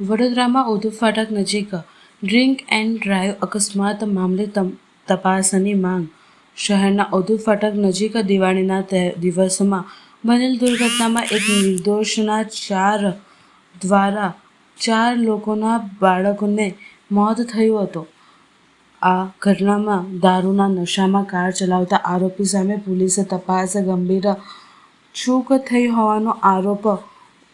વડોદરામાં ઉધુ ફાટક નજીક ડ્રિંક એન્ડ ડ્રાઈવ અકસ્માત મામલે તપાસની માંગ. શહેરના ઉધુ ફાટક નજીક દિવાળીના દિવસમાં બનેલ દુર્ઘટનામાં એક નિર્દોષના ચાર દ્વારા ચાર લોકોના બાળકોને મોત થયું હતું. આ ઘટનામાં દારૂના નશામાં કાર ચલાવતા આરોપી સામે પોલીસે તપાસ ગંભીર ચૂક થઈ હોવાનો આરોપ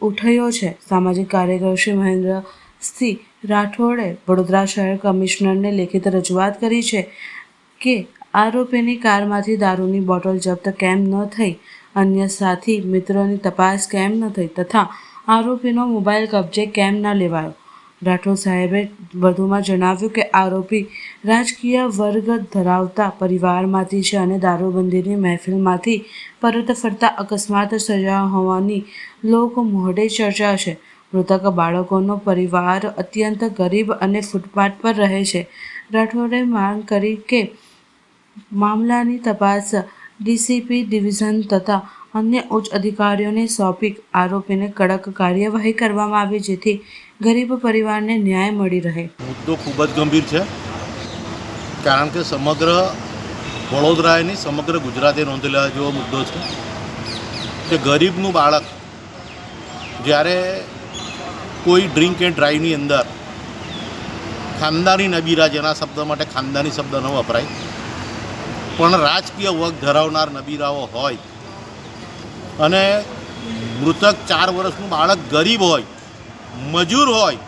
ઉઠ્યો છે. સામાજિક કાર્યકર શ્રી મહેન્દ્રસિંહ રાઠોડે વડોદરા શહેર કમિશનરને લેખિત રજૂઆત કરી છે કે આરોપીની કારમાંથી દારૂની બોટલ જપ્ત કેમ ન થઈ, અન્ય સાથી મિત્રોની તપાસ કેમ ન થઈ તથા આરોપીનો મોબાઈલ કબજે કેમ ન લેવાયો. રાઠોડ સાહેબે વધુમાં જણાવ્યું કે આરોપી રાજકીય વર્ગ ધરાવતા પરિવારમાંથી છે અને દારૂબંધીની મહેફિલમાંથી પરત ફરતા અકસ્માત સજા હોવાની લોક મોઢે ચર્ચા છે. મૃતક બાળકોનો પરિવાર અત્યંત ગરીબ અને ફૂટપાથ પર રહે છે. રાઠોડે માંગ કરી કે મામલાની તપાસ ડીસીપી ડિવિઝન તથા અન્ય ઉચ્ચ અધિકારીઓને સોંપી આરોપીને કડક કાર્યવાહી કરવામાં આવે જેથી ગરીબ પરિવારને ન્યાય મળી રહે. મુદ્દો ખૂબ જ ગંભીર છે. કારણ કે સમગ્ર વડોદરાએ નહીં સમગ્ર ગુજરાતે નોંધી લેવા જેવો મુદ્દો છે કે ગરીબનું બાળક જ્યારે કોઈ ડ્રિંક એન્ડ ડ્રાઈવની અંદર ખાનદાની નબીરા, જેના શબ્દ માટે ખાનદાની શબ્દ ન વપરાય, પણ રાજકીય વગ ધરાવનાર નબીરાઓ હોય અને મૃતક ચાર વર્ષનું બાળક ગરીબ હોય, મજૂર હોય,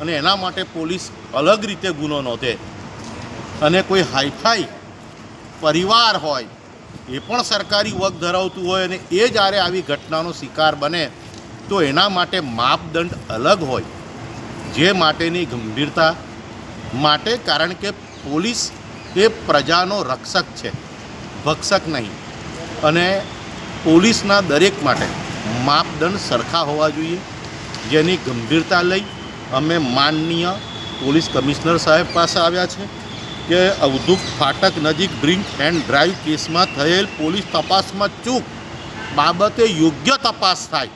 અને એના માટે પોલીસ અલગ રીતે ગુનો નોંધે. અને કોઈ હાઈફાઈ પરિવાર હોય, એ પણ સરકારી વગ ધરાવતું હોય અને એ જ્યારે આવી ઘટનાનો શિકાર બને, તો એના માટે માપદંડ અલગ હોય. જે માટેની ગંભીરતા માટે કારણ કે પોલીસ એ પ્રજાનો રક્ષક છે, ભક્ષક નહીં. અને પોલીસના દરેક માટે માપદંડ સરખા હોવા જોઈએ, જેની ગંભીરતા લઈ અમે માનનીય પોલીસ કમિશનર સાહેબ પાસે આવ્યા છે કે અવધૂત ફાટક નજીક ડ્રિંક એન્ડ ડ્રાઈવ કેસમાં થયેલ પોલીસ તપાસમાં ચૂક બાબતે યોગ્ય તપાસ થાય.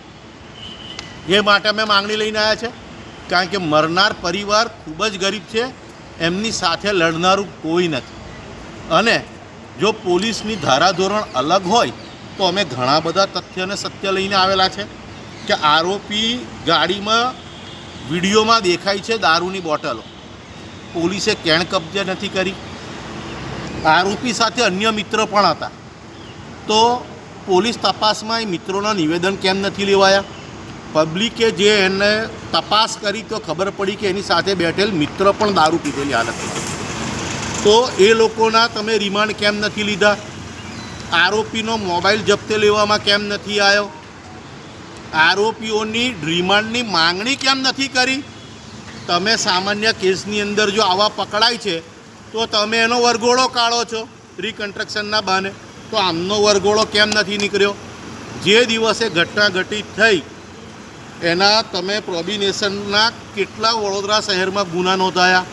એ માટે અમે માંગણી લઈને આવ્યા છે, કારણ કે મરનાર પરિવાર ખૂબ જ ગરીબ છે, એમની સાથે લડનારું કોઈ નથી. અને જો પોલીસની ધારાધોરણ અલગ હોય તો અમે ઘણા બધા તથ્ય અને સત્ય લઈને આવેલા છે કે આરોપી ગાડીમાં વિડીયોમાં દેખાય છે દારૂની બોટલો. પોલીસે કેણ કબજે નથી કરી. આરોપી સાથે અન્ય મિત્ર પણ હતા. તો પોલીસ તપાસમાં એ મિત્રોના નિવેદન કેમ નથી લેવાયા? પબ્લિકે જે એને તપાસ કરી તો ખબર પડી કે એની સાથે બેઠેલ મિત્ર પણ દારૂ પીધેલી હાલતમાં તો એ લોકોના તમે રિમાન્ડ કેમ નથી લીધા? આરોપીનો મોબાઈલ જપ્તે લેવામાં કેમ નથી આવ્યો? આરોપીઓની રિમાન્ડની માંગણી કેમ નથી કરી? તમે સામાન્ય કેસની અંદર જો આવા પકડાય છે, તો તમે એનો વરઘોડો કાઢો છો રિકન્સ્ટ્રક્શનના બહાને. તો આમનો વરઘોડો કેમ નથી નીકળ્યો? જે દિવસે ઘટના ઘટિત થઈ, એના તમે પ્રોબિનેશનના કેટલા વડોદરા શહેરમાં ગુના નોંધાયા?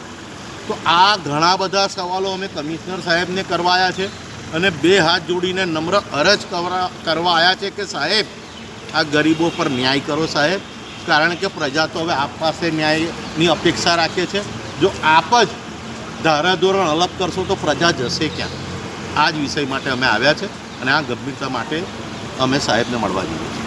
તો આ ઘણા બધા સવાલો અમે કમિશનર સાહેબને કરવાયા છે. અને બે હાથ જોડીને નમ્ર અરજ કરવા કરવા આવ્યા છે કે સાહેબ, આ ગરીબો પર ન્યાય કરો સાહેબ. કારણ કે પ્રજા તો હવે આપ પાસે ન્યાયની અપેક્ષા રાખે છે. જો આપ જ ધારાધોરણ અલગ કરશો તો પ્રજા જશે ક્યાં? આ જ વિષય માટે અમે આવ્યા છે અને આ ગંભીરતા માટે અમે સાહેબને મળવા જઈએ છીએ.